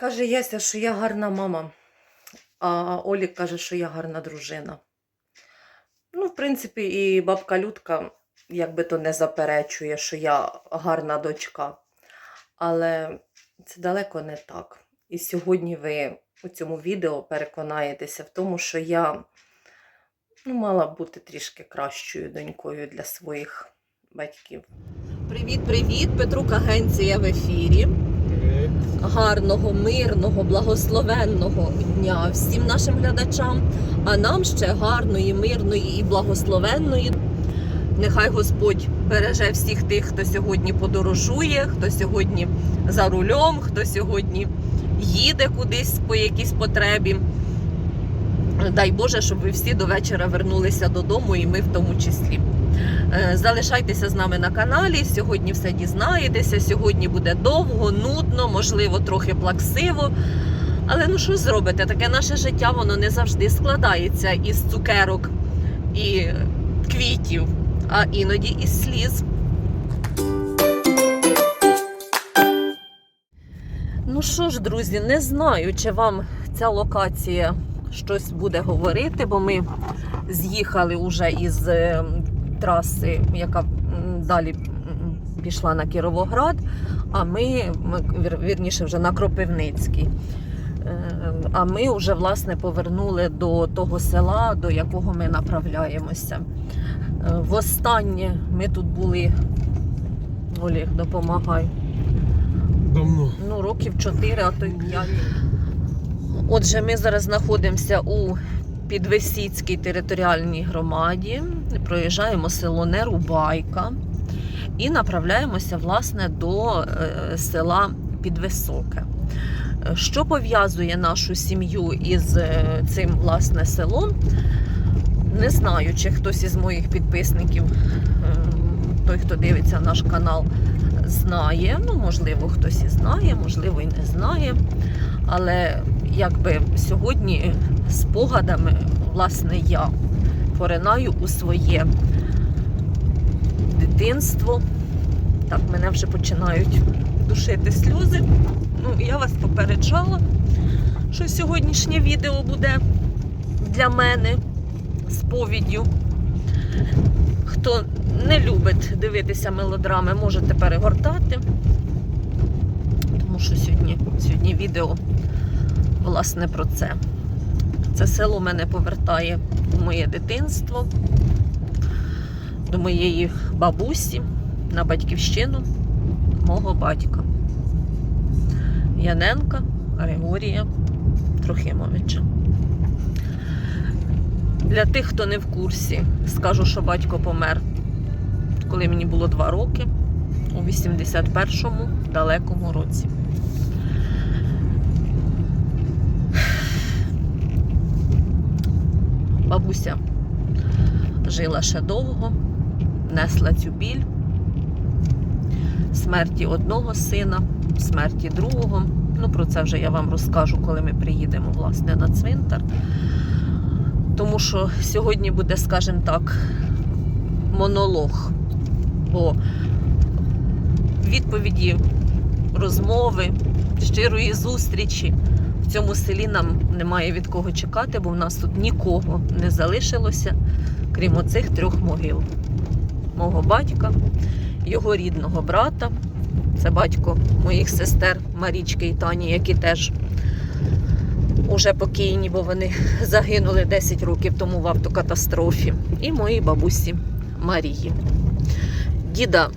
Каже Яся, що я гарна мама, а Олік каже, що я гарна дружина. Ну, в принципі, і бабка Людка, якби то не заперечує, що я гарна дочка. Але це далеко не так. І сьогодні ви у цьому відео переконаєтеся в тому, що я ну, мала бути трішки кращою донькою для своїх батьків. Привіт, привіт! Петрук Агенція в ефірі. Гарного, мирного, благословенного дня всім нашим глядачам, а нам ще гарної, мирної і благословенної. Нехай Господь береже всіх тих, хто сьогодні подорожує, хто сьогодні за рулем, хто сьогодні їде кудись по якійсь потребі. Дай Боже, щоб ви всі до вечора вернулися додому, і ми в тому числі. Е, Залишайтеся з нами на каналі. Сьогодні все дізнаєтеся. Сьогодні буде довго, нудно, можливо, трохи плаксиво. Але ну що зробите? Таке наше життя воно не завжди складається із цукерок і квітів, а іноді із сліз. Ну що ж, друзі, не знаю, чи вам ця локація щось буде говорити, бо ми з'їхали вже із е, траси, яка далі пішла на Кіровоград, а ми, ми, вірніше, вже на Кропивницький. Е, А ми вже власне повернули до того села, до якого ми направляємося. Е, Востаннє ми тут були. Олег, допомагай. Давно. Ну, років 4, а то й 5. Отже, ми зараз знаходимося у Підвисіцькій територіальній громаді. Проїжджаємо село Нерубайка і направляємося власне до е, села Підвисоке. Що пов'язує нашу сім'ю із е, цим власне селом? Не знаю, чи хтось із моїх підписників, е, той, хто дивиться наш канал, знає. Ну, можливо, хтось і знає, можливо, і не знає. Але якби сьогодні спогадами, власне, я поринаю у своє дитинство. Так, мене вже починають душити сльози. Ну, я вас попереджала, що сьогоднішнє відео буде для мене сповіддю. Хто не любить дивитися мелодрами, можете перегортати. Тому що сьогодні, сьогодні відео власне про це. Це село мене повертає у моє дитинство, до моєї бабусі на батьківщину мого батька Яненка Григорія Трохимовича. Для тих, хто не в курсі, скажу, що батько помер, коли мені було два роки, у 81-му далекому році. Бабуся жила ще довго, несла цю біль смерті одного сина, смерті другого. Ну, про це вже я вам розкажу, коли ми приїдемо власне на цвинтар. Тому що сьогодні буде, скажімо так, монолог. Бо відповіді, розмови, щирої зустрічі цьому селі нам немає від кого чекати, бо в нас тут нікого не залишилося, крім оцих трьох могил. Мого батька, його рідного брата, це батько моїх сестер Марічки і Тані, які теж уже покійні, бо вони загинули 10 років тому в автокатастрофі. І моїй бабусі Марії. Діда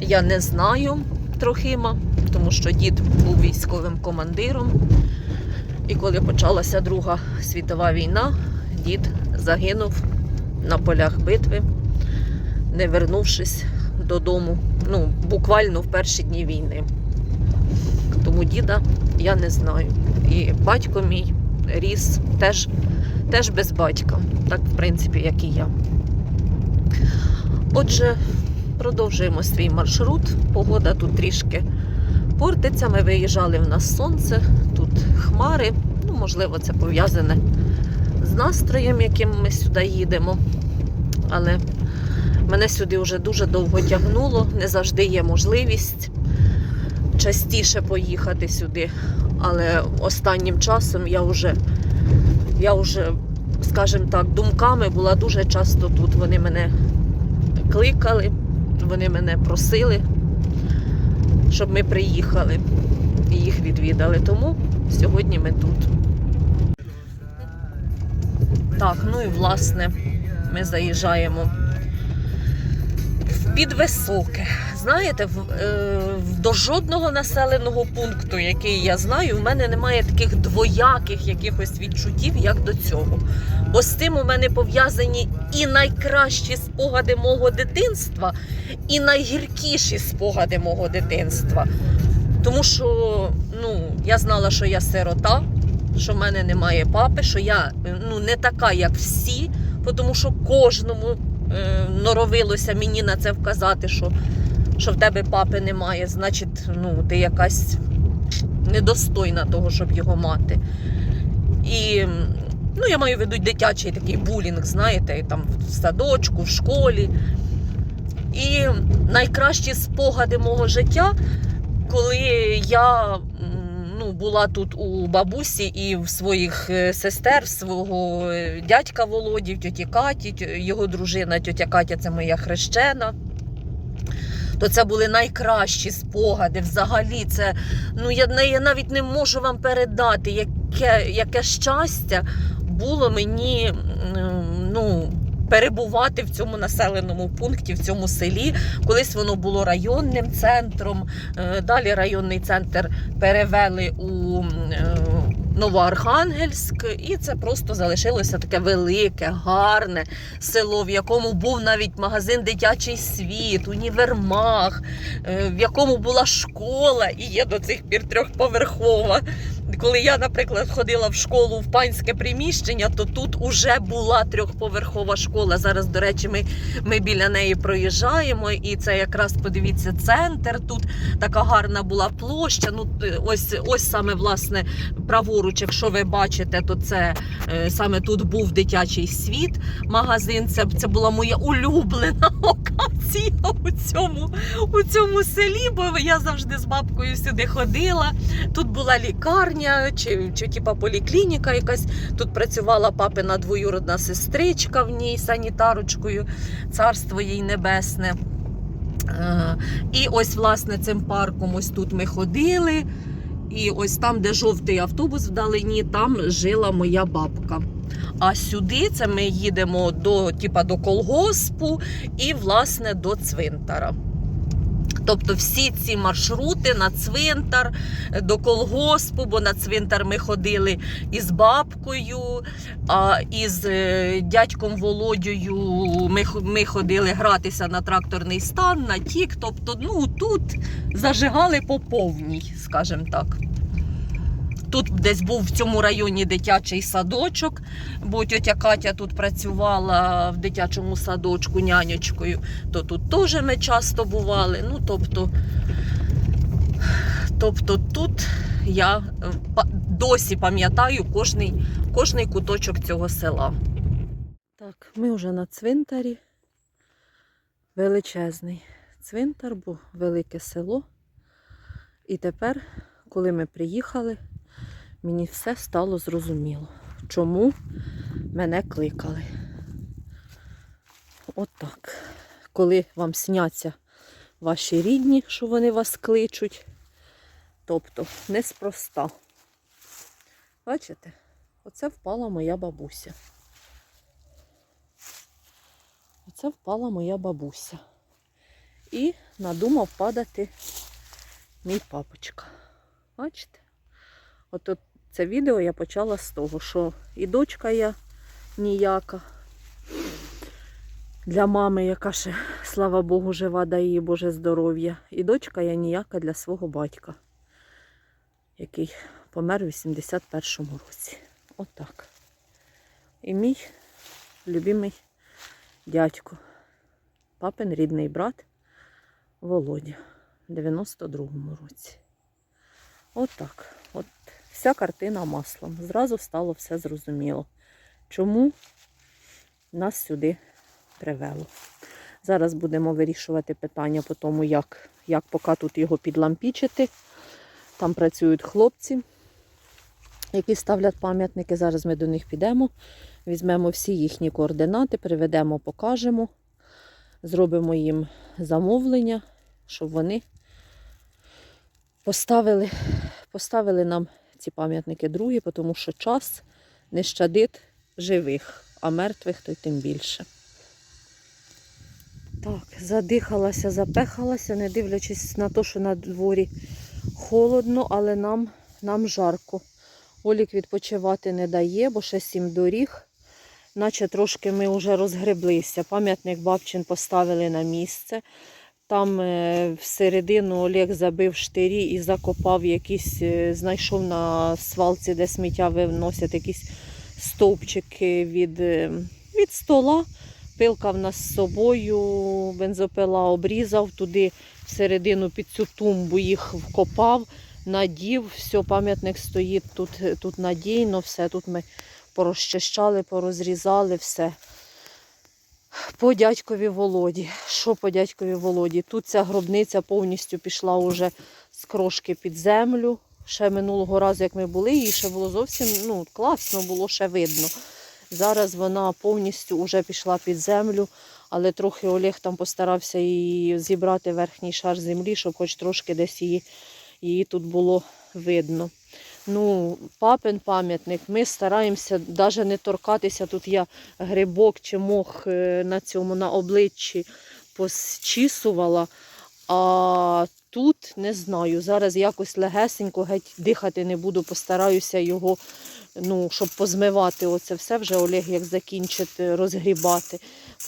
я не знаю Трохима, тому що дід був військовим командиром. І коли почалася Друга світова війна, дід загинув на полях битви, не вернувшись додому. Ну, буквально в перші дні війни. Тому діда я не знаю. І батько мій ріс теж, теж без батька, так, в принципі, як і я. Отже, продовжуємо свій маршрут. Погода тут трішки портиться. Ми виїжджали в нас сонце, хмари. Ну, можливо, це пов'язане з настроєм, яким ми сюди їдемо. Але мене сюди вже дуже довго тягнуло, не завжди є можливість частіше поїхати сюди. Але останнім часом я вже, я вже, скажімо так, думками була дуже часто тут. Вони мене кликали, вони мене просили, щоб ми приїхали і їх відвідали. Тому сьогодні ми тут. Так, ну і власне ми заїжджаємо в підвисоке. Знаєте, в, е, до жодного населеного пункту, який я знаю, в мене немає таких двояких якихось відчуттів, як до цього. Бо з тим у мене пов'язані і найкращі спогади мого дитинства, і найгіркіші спогади мого дитинства. Тому що ну, я знала, що я сирота, що в мене немає папи, що я ну, не така, як всі, тому що кожному е, норовилося мені на це вказати, що, що в тебе папи немає, значить, ну, ти якась недостойна того, щоб його мати. І ну, я маю в виду дитячий такий булінг, знаєте, там в садочку, в школі. І найкращі спогади мого життя, коли я ну, була тут у бабусі і в своїх е, сестер, свого е, дядька Володі, тьоті Каті, його дружина, тьотя Катя це моя хрещена. То це були найкращі спогади. Взагалі, це ну я, я навіть не можу вам передати, яке, яке щастя було мені ну, перебувати в цьому населеному пункті, в цьому селі. Колись воно було районним центром. е, Далі районний центр перевели у е, Новоархангельськ, і це просто залишилося таке велике, гарне село, в якому був навіть магазин Дитячий світ, універмаг, е, в якому була школа і є до цих пір трьохповерхова. Коли я, наприклад, ходила в школу в панське приміщення, то тут уже була трьохповерхова школа. Зараз, до речі, ми, ми біля неї проїжджаємо, і це якраз подивіться центр. Тут така гарна була площа. Ну ось ось саме власне праворуч, якщо ви бачите, то це е, саме тут був дитячий світ. Магазин. Це, це була моя улюблена локація у цьому, у цьому селі, бо я завжди з бабкою сюди ходила. Тут була лікарня чи, чи типа поліклініка якась. Тут працювала папина двоюродна сестричка в ній санітарочкою, царство їй небесне. Е, І ось, власне, цим парком ось тут ми ходили. І ось там, де жовтий автобус вдалині, там жила моя бабка. А сюди це ми їдемо до, типа, до колгоспу і, власне, до цвинтара. Тобто всі ці маршрути на цвинтар, е, до колгоспу, бо на цвинтар ми ходили із бабкою, а із е, дядьком Володією ми, ми ходили гратися на тракторний стан, на тік. Тобто, ну тут зажигали по повній, скажімо так. Тут десь був в цьому районі дитячий садочок, бо тьотя Катя тут працювала в дитячому садочку нянечкою, то тут теж ми часто бували. Ну, тобто, тобто тут я е, досі пам'ятаю кожний, кожний куточок цього села. Так, ми вже на цвинтарі. Величезний цвинтар, бо велике село. І тепер, коли ми приїхали, мені все стало зрозуміло, чому мене кликали. От. Коли вам сняться ваші рідні, що вони вас кличуть, тобто неспроста. Бачите, оце впала моя бабуся. Оце впала моя бабуся. І надумав падати мій папочка. Бачите? От, от це відео я почала з того, що і дочка я ніяка для мами, яка ще, слава Богу, жива, дай їй Боже здоров'я. І дочка я ніяка для свого батька, який помер у 81-му році. Отак. І мій любимий дядько, папин рідний брат Володя в 92-му році. Отак. От вся картина маслом. Зразу стало все зрозуміло. Чому нас сюди привело. Зараз будемо вирішувати питання по тому, як, як поки тут його підлампічити. Там працюють хлопці, які ставлять пам'ятники. Зараз ми до них підемо, візьмемо всі їхні координати, приведемо, покажемо, зробимо їм замовлення, щоб вони поставили, поставили нам ці пам'ятники другі, тому що час не щадить живих, а мертвих то й тим більше. Так, задихалася, запехалася, не дивлячись на те, що на дворі холодно, але нам, нам жарко. Олік відпочивати не дає, бо ще сім доріг. Наче трошки ми вже розгреблися. Пам'ятник бабчин поставили на місце. Там е, всередину Олег забив штирі і закопав якісь, е, знайшов на свалці, де сміття виносять якісь стовпчики від, е, від стола. Пилка в нас з собою, бензопила обрізав, туди всередину під цю тумбу їх вкопав, надів, все, пам'ятник стоїть тут, тут надійно, все. Тут ми порозчищали, порозрізали, все. По дядькові Володі. Що по дядькові Володі? Тут ця гробниця повністю пішла уже з крошки під землю. Ще минулого разу, як ми були, її ще було зовсім ну, класно, було ще видно. Зараз вона повністю вже пішла під землю, але трохи Олег там постарався її зібрати верхній шар землі, щоб хоч трошки десь її, її тут було видно. Ну, папин пам'ятник, ми стараємося навіть не торкатися. Тут я грибок чи мох е, на цьому на обличчі посчісувала. А тут не знаю. Зараз якось легесенько геть дихати не буду, постараюся його, ну, щоб позмивати оце все вже Олег як закінчить е, розгрібати.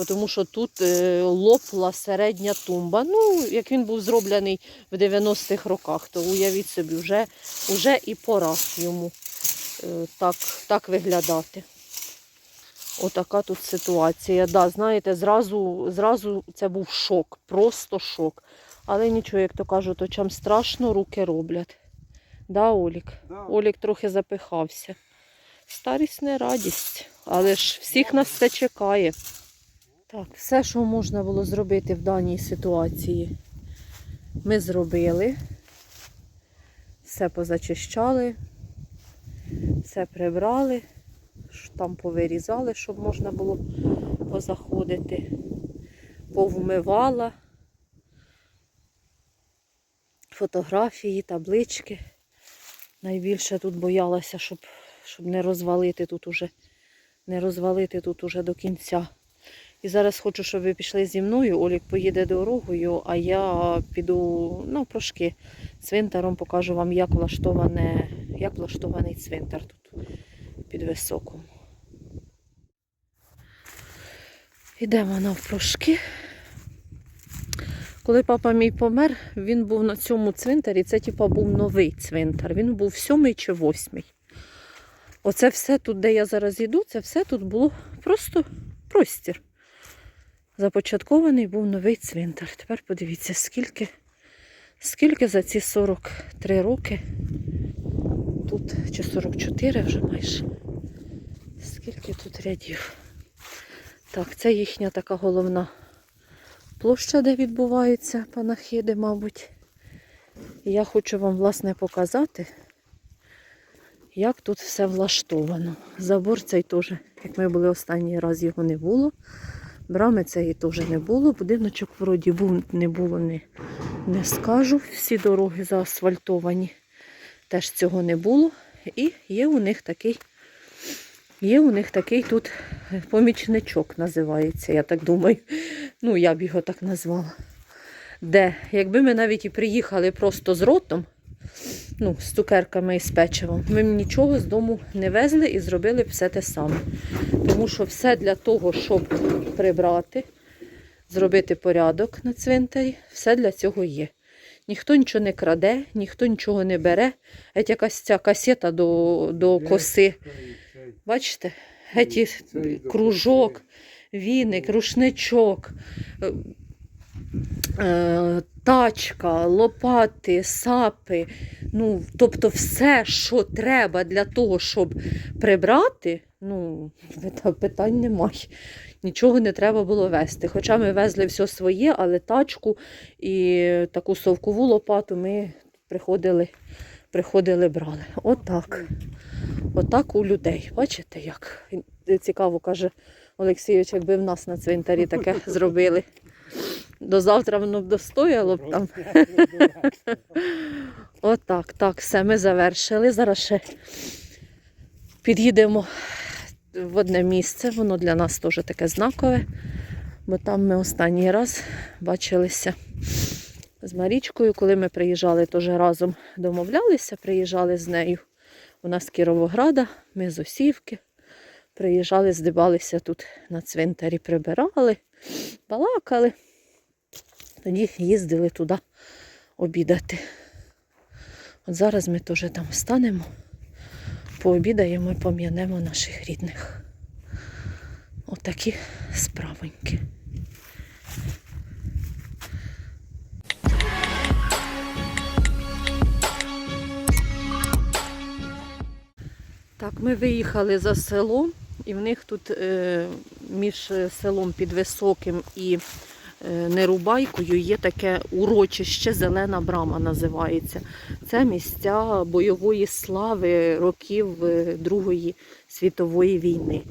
Тому що тут е, лопла середня тумба. Ну, як він був зроблений в 90-х роках, то уявіть собі, вже, вже і пора йому е, так, так виглядати. Отака тут ситуація. Да, знаєте, зразу, зразу це був шок, просто шок. Але нічого, як то кажуть, очам страшно, руки роблять. Да, Олік? Да. Олік трохи запихався. Старість не радість, але ж всіх нас це чекає. Так, все, що можна було зробити в даній ситуації, ми зробили. Все позачищали, все прибрали, там повирізали, щоб можна було позаходити. Повмивала фотографії, таблички. Найбільше тут боялася, щоб, щоб не розвалити тут уже, не розвалити тут уже до кінця. І зараз хочу, щоб ви пішли зі мною. Олік поїде дорогою, а я піду ну, прошки цвинтаром, покажу вам, як, влаштоване, як влаштований цвинтар тут під високом. Йдемо навпрошки. Коли папа мій помер, він був на цьому цвинтарі. Це типа був новий цвинтар. Він був сьомий чи восьмий. Оце все тут, де я зараз йду, це все тут було просто простір. Започаткований був новий цвинтар. Тепер подивіться, скільки, скільки за ці 43 роки. Тут чи 44 вже майже. Скільки тут рядів. Так, це їхня така головна площа, де відбуваються панахиди, мабуть. Я хочу вам, власне, показати, як тут все влаштовано. Забор цей теж, як ми були останній раз, його не було. Брами цієї теж не було. Будиночок вроді був, не було, не, не скажу. Всі дороги заасфальтовані. Теж цього не було. І є у них такий, є у них такий тут помічничок називається, я так думаю. Ну, я б його так назвала. Де, якби ми навіть і приїхали просто з ротом, ну, з цукерками і з печивом, ми нічого з дому не везли і зробили все те саме. Тому що все для того, щоб прибрати, зробити порядок на цвинтарі, все для цього є. Ніхто нічого не краде, ніхто нічого не бере. Геть якась ця касета до, до коси. Бачите? Геть кружок, віник, рушничок, тачка, лопати, сапи. Ну, тобто все, що треба для того, щоб прибрати, ну, питань немає. Нічого не треба було вести. Хоча ми везли все своє, але тачку і таку совкову лопату ми приходили, приходили, брали. Отак. Отак у людей. Бачите, як цікаво, каже Олексійович, якби в нас на цвинтарі таке зробили. До завтра воно б достояло б там. Отак, так, все, ми завершили. Зараз ще під'їдемо в одне місце. Воно для нас теж таке знакове, бо там ми останній раз бачилися з Марічкою, коли ми приїжджали, теж разом домовлялися, приїжджали з нею. Вона з Кіровограда, ми з Осівки. Приїжджали, здибалися тут на цвинтарі, прибирали, балакали. Тоді їздили туди обідати. От зараз ми теж там встанемо, пообідаємо і пом'янемо наших рідних. Отакі справоньки. Так, ми виїхали за село, і в них тут е, між селом Підвисоким і е, Нерубайкою є таке урочище, Зелена Брама називається. Це місця бойової слави років е, Другої світової війни.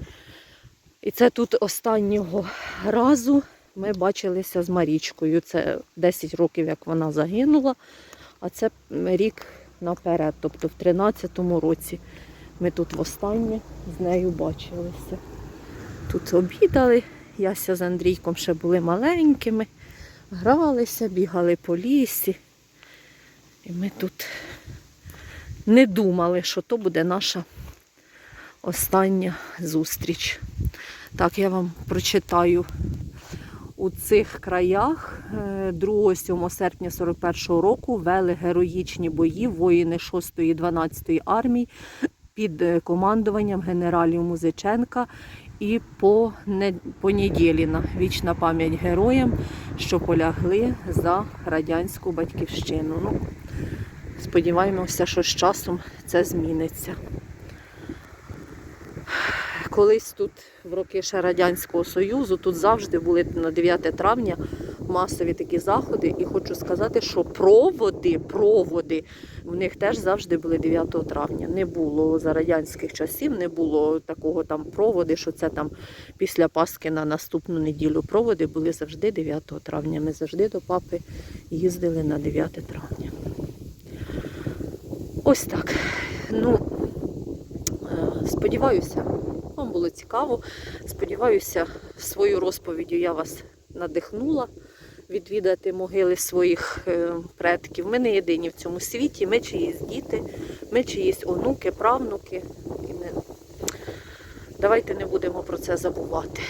І це тут останнього разу ми бачилися з Марічкою. Це 10 років, як вона загинула, а це рік наперед, тобто в 13-му році. Ми тут востаннє з нею бачилися. Тут обідали. Яся з Андрійком ще були маленькими, гралися, бігали по лісі. І ми тут не думали, що то буде наша остання зустріч. Так, я вам прочитаю у цих краях е, 2-7 серпня 41-го року вели героїчні бої воїни 6-ї 12-ї армії під е, командуванням генералів Музиченка і по не- Понедєліна. Вічна пам'ять героям, що полягли за радянську батьківщину. Ну, сподіваємося, що з часом це зміниться. Колись тут, в роки ще Радянського Союзу, тут завжди були на 9 травня масові такі заходи. І хочу сказати, що проводи, проводи в них теж завжди були 9 травня. Не було за радянських часів, не було такого там проводи, що це там після Пасхи на наступну неділю. Проводи були завжди 9 травня. Ми завжди до папи їздили на 9 травня. Ось так. Ну, е, сподіваюся, вам було цікаво. Сподіваюся, свою розповіддю я вас надихнула відвідати могили своїх е, предків. Ми не єдині в цьому світі, ми чиїсь діти, ми чиїсь онуки, правнуки. І ми... Давайте не будемо про це забувати.